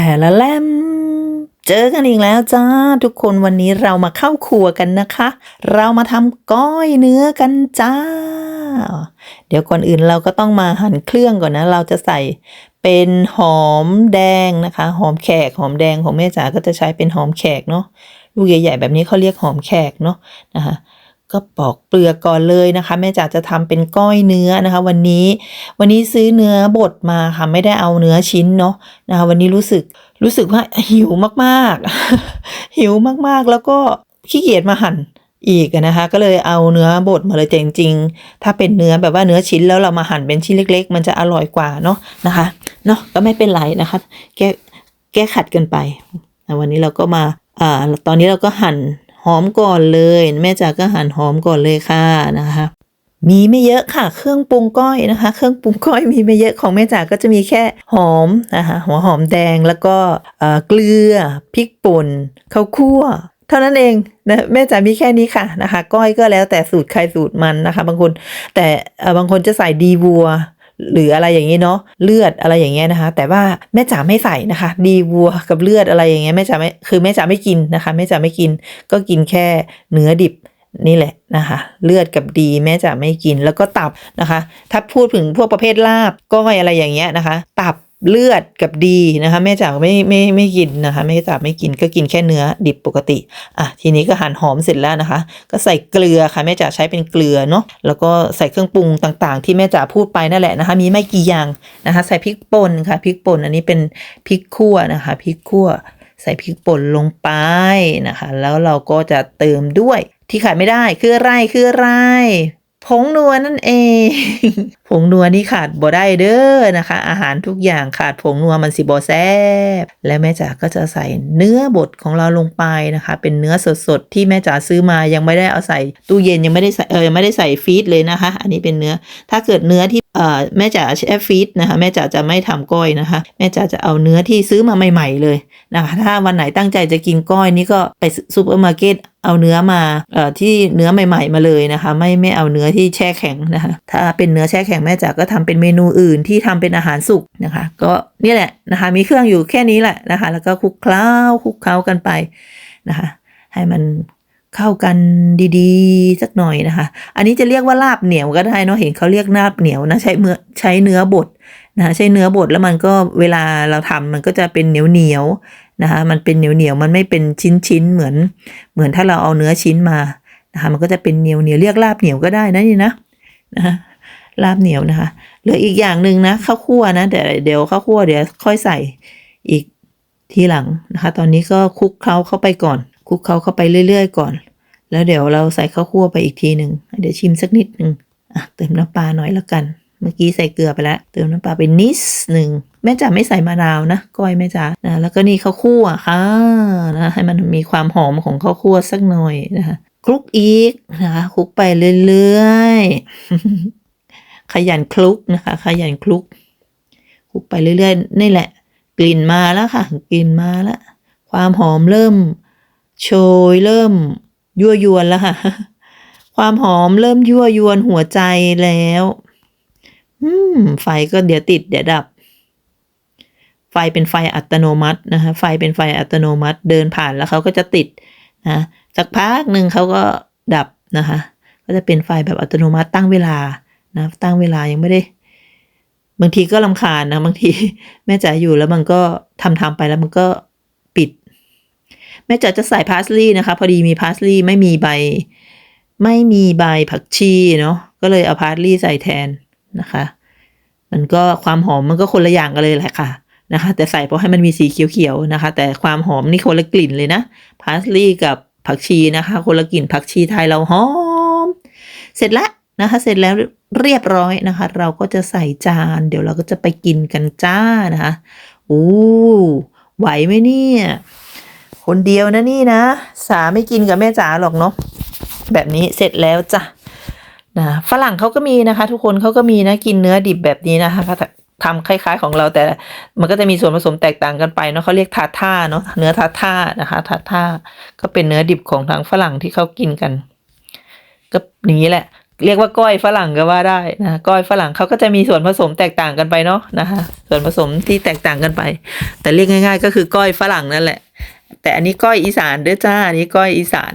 แอละแลมเจอกันอีกแล้วจ้า ทุกคนวันนี้เรามาเข้าครัวกันนะคะ เรามาทำก้อยเนื้อกันจ้า เดี๋ยวก่อนอื่นเราก็ต้องมาหั่นเครื่องก่อนนะ เราจะใส่เป็นหอมแดงนะคะ หอมแขกหอมแดงของแม่จ๋าก็จะใช้เป็นหอมแขกเนาะลูกใหญ่ๆแบบนี้เขาเรียกหอมแขกเนาะนะคะ ก็ปอกเปลือกก่อนเลยนะคะ แม่จ๋าจะทำเป็นก้อยเนื้อนะคะ วันนี้วันนี้ซื้อเนื้อบดมาค่ะไม่ได้เอาเนื้อชิ้นเนาะนะคะ วันนี้รู้สึกรู้สึกว่าหิวมากๆ หิวมากๆแล้วก็ขี้เกียจมาหั่นอีกนะคะ ก็เลยเอาเนื้อบดมาเลยจริงๆ ถ้าเป็นเนื้อแบบว่าเนื้อชิ้นแล้วเรามาหั่นเป็นชิ้นเล็ก ๆ มันจะอร่อยกว่าเนาะนะคะเนาะก็ไม่เป็นไรนะคะ แก้แก้ขัดกันไปวันนี้เราก็มาอ่าตอนนี้เราก็หั่น หอมก่อนเลย แม่จ๋าก็หั่นหอมก่อนเลยค่ะนะคะ มีไม่เยอะค่ะ เครื่องปรุงก้อยนะคะ เครื่องปรุงก้อยมีไม่เยอะของแม่จ๋าก็จะมีแค่หอมนะคะหัวหอมแดงแล้วก็เกลือพริกป่นข้าวคั่วเท่านั้นเองนะแม่จ๋ามีแค่นี้ค่ะนะคะ ก้อยก็แล้วแต่สูตรใครสูตรมันนะคะ บางคนแต่บางคนจะใส่ดีวัว หรืออะไรอย่างนี้เนาะเลือดอะไรอย่างเงี้ยนะคะ แต่ว่าแม่จ๋าไม่ใส่นะคะ ดีวัวกับเลือดอะไรอย่างเงี้ยแม่จ๋าไม่คือแม่จ๋าไม่กินนะคะแม่จ๋าไม่กิน ก็กินแค่เนื้อดิบนี่แหละนะคะ เลือดกับดีแม่จ๋าไม่กินแล้วก็ตับนะคะ ถ้าพูดถึงพวกประเภทลาบก้อยอะไรอย่างเงี้ยนะคะ ตับ เลือดกับดีนะคะแม่จ๋าไม่ไม่ไม่กินนะคะแม่จ๋าไม่กินก็กินแค่เนื้อดิบปกติอะทีนี้ก็หั่นหอมเสร็จแล้วนะคะ ก็ใส่เกลือค่ะแม่จ๋าใช้เป็นเกลือเนาะแล้วก็ใส่เครื่องปรุงต่างๆ ที่แม่จ๋าพูดไปนั่นแหละนะคะ มีไม่กี่อย่างนะคะใส่พริกป่นค่ะพริกป่นอันนี้เป็นพริกขั่วนะคะพริกขั่ว ใส่พริกป่นลงไปนะคะ แล้วเราก็จะเติมด้วยที่ขาดไม่ได้คืออะไรคืออะไร ผงนัวนั่นเอง ผงนัวนี่ขาดบ่ได้เด้อนะคะ อาหารทุกอย่างขาดผงนัวมันสิบ่แซ่บและแม่จ๋าก็จะใส่เนื้อบดของเราลงไปนะคะ เป็นเนื้อสดๆที่แม่จ๋าซื้อมายังไม่ได้เอาใส่ตู้เย็นยังไม่ได้ใส่เออยังไม่ได้ใส่ฟีดเลยนะคะ อันนี้เป็นเนื้อถ้าเกิดเนื้อที่แม่จ๋าแช่ฟรีซนะคะแม่จ๋าจะไม่ทำก้อยนะคะ แม่จ๋าจะเอาเนื้อที่ซื้อมาใหม่ ๆ เลยนะคะถ้าวันไหนตั้งใจจะกินก้อยนี่ก็ไปซูเปอร์มาร์เก็ตเอาเนื้อมาเอ่อที่เนื้อใหม่ ๆ มาเลยนะคะ ไม่ไม่เอาเนื้อที่แช่แข็งนะคะถ้าเป็นเนื้อแช่แข็งแม่จ๋าก็ทำเป็นเมนูอื่นที่ทำเป็นอาหารสุกนะคะ ก็นี่แหละนะคะมีเครื่องอยู่แค่นี้แหละนะคะ แล้วก็คลุกเคล้าคลุกเคล้ากันไปนะคะ ให้มัน เข้ากันดีๆ สักหน่อยนะคะ อันนี้จะเรียกว่าลาบเหนียวก็ได้เนาะเห็นเขาเรียกลาบเหนียวนะใช้เนื้อใช้เนื้อบดนะคะใช้เนื้อบดแล้วมันก็เวลาเราทำมันก็จะเป็นเหนียวเหนียวนะคะมันเป็นเหนียวเหนียวมันไม่เป็นชิ้นชิ้นๆเหมือน เหมือนถ้าเราเอาเนื้อชิ้นมานะคะมันก็จะเป็นเหนียวเหนียวเรียกลาบเหนียวก็ได้นะนี่นะนะคะลาบเหนียวนะคะเหลืออีกอย่างหนึ่งนะข้าวคั่วนะแต่เดี๋ยวข้าวคั่วเดี๋ยวค่อยใส่อีกทีหลังนะคะ ตอนนี้ก็คลุกเคล้าเข้าไปก่อน คลุกเคล้าเข้าไปเรื่อยๆก่อน แล้วเดี๋ยวเราใส่ข้าวคั่วไปอีกทีหนึ่งเดี๋ยวชิมสักนิดหนึ่งอะเติมน้ำปลาหน่อยละกัน เมื่อกี้ใส่เกลือไปแล้ว เติมน้ำปลาไปนิดหนึ่งแม่จ๋าไม่ใส่มะนาวนะก้อยแม่จ๋านะแล้วก็นี่ข้าวคั่วค่ะนะให้มันมีความหอมของข้าวคั่วสักหน่อยนะคะคลุกอีกนะคะคลุกไปเรื่อยๆขยันคลุกนะคะ ขยันคลุกคลุกไปเรื่อยๆนี่แหละ กลิ่นมาแล้วค่ะ กลิ่นมาแล้วความหอมเริ่ม โชยเริ่มยั่วยวนแล้วค่ะ ความหอมเริ่มยั่วยวนหัวใจแล้ว อืม ไฟก็เดี๋ยวติดเดี๋ยวดับ ไฟเป็นไฟอัตโนมัตินะคะ ไฟเป็นไฟอัตโนมัติเดินผ่านแล้วเขาก็จะติดนะสักพักหนึ่งเขาก็ดับนะคะ ก็จะเป็นไฟแบบอัตโนมัติตั้งเวลานะ ตั้งเวลายังไม่ได้ บางทีก็ลำคาญนะ บางทีแม่จ๋าอยู่แล้วมันก็ทำทำไปแล้วมันก็ แม่จ๋าจะใส่พาสลีย์นะคะ พอดีมีพาสลีย์ไม่มีใบ ไม่มีใบผักชีเนาะก็เลยเอาพาสลีย์ใส่แทนนะคะ มันก็ความหอมมันก็คนละอย่างกันเลยแหละค่ะนะคะ แต่ใส่เพราะให้มันมีสีเขียวๆนะคะ แต่ความหอมนี่คนละกลิ่นเลยนะพาสลีย์กับผักชีนะคะ คนละกลิ่นผักชีไทยเราหอม เสร็จแล้วนะคะ เสร็จแล้วเรียบร้อยนะคะ เราก็จะใส่จาน เดี๋ยวเราก็จะไปกินกันจ้านะคะอู้ไหวไหมเนี่ย คนเดียวนะนี่นะ สาไม่กินกับแม่จ๋าหรอกเนาะแบบนี้เสร็จแล้วจ้ะนะฝรั่งเขาก็มีนะคะ ทุกคนเขาก็มีนะกินเนื้อดิบแบบนี้นะคะทำคล้าย ๆของเราแต่มันก็จะมีส่วนผสมแตกต่างกันไปเนาะเขาเรียกทาท่าเนาะเนื้อทาท่านะคะทาท่าก็เป็นเนื้อดิบของทางฝรั่งที่เขากินกัน ก็อย่างนี้แหละ เรียกว่าก้อยฝรั่งก็ว่าได้นะก้อยฝรั่งเขาก็จะมีส่วนผสมแตกต่างกันไปเนาะนะคะ ส่วนผสมที่แตกต่างกันไป แต่เรียกง่าย ๆ ก็คือก้อยฝรั่งนั่นแหละ แต่อันนี้ก้อยอีสานเด้อจ้า อันนี้ก้อยอีสาน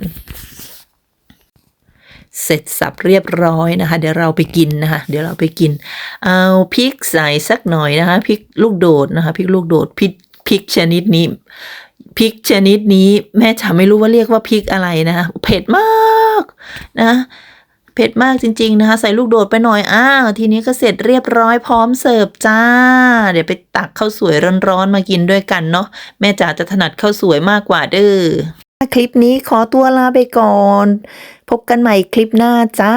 เสร็จสับเรียบร้อยนะคะ เดี๋ยวเราไปกินนะคะ เดี๋ยวเราไปกิน เอาพริกใส่สักหน่อยนะคะพริกลูกโดดนะคะพริกลูกโดดพริกพริกชนิดนี้พริกชนิดนี้แม่จ๋าไม่รู้ว่าเรียกว่าพริกอะไรนะคะเผ็ดมากนะ เผ็ดมากจริง ๆ นะคะ ใส่ลูกโดดไปหน่อย อ้าว ทีนี้ก็เสร็จเรียบร้อยพร้อมเสิร์ฟจ้า เดี๋ยวไปตักข้าวสวยร้อนๆมากินด้วยกันเนาะ แม่จ๋าจะถนัดข้าวสวยมากกว่าเด้อ คลิปนี้ขอตัวลาไปก่อน พบกันใหม่คลิปหน้าจ้า